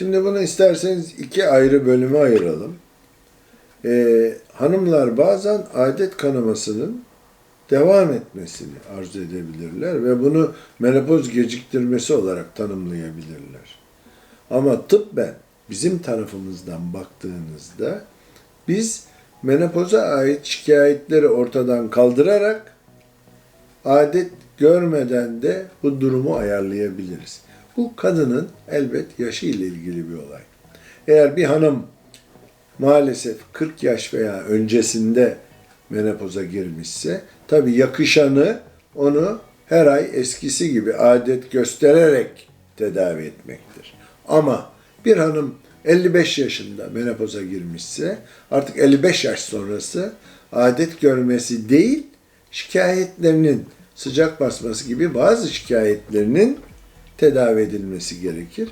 Şimdi bunu isterseniz iki ayrı bölüme ayıralım. Ee, hanımlar bazen adet kanamasının devam etmesini arzu edebilirler ve bunu menopoz geciktirmesi olarak tanımlayabilirler. Ama tıbben bizim tarafımızdan baktığınızda biz menopoza ait şikayetleri ortadan kaldırarak adet görmeden de bu durumu ayarlayabiliriz. Bu kadının elbet yaşı ile ilgili bir olay. Eğer bir hanım maalesef 40 yaş veya öncesinde menopoza girmişse tabii yakışanı onu her ay eskisi gibi adet göstererek tedavi etmektir. Ama bir hanım 55 yaşında menopoza girmişse artık 55 yaş sonrası adet görmesi değil şikayetlerinin sıcak basması gibi bazı şikayetlerinin tedavi edilmesi gerekir.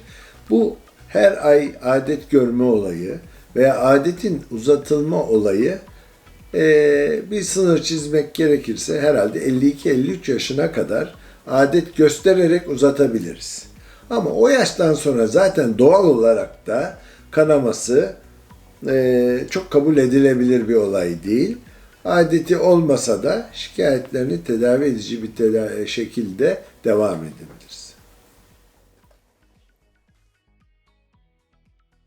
Bu her ay adet görme olayı veya adetin uzatılma olayı eee, bir sınır çizmek gerekirse herhalde 52-53 yaşına kadar adet göstererek uzatabiliriz. Ama o yaştan sonra zaten doğal olarak da kanaması eee, çok kabul edilebilir bir olay değil. Adeti olmasa da şikayetlerini tedavi edici bir teda- şekilde devam edebilir.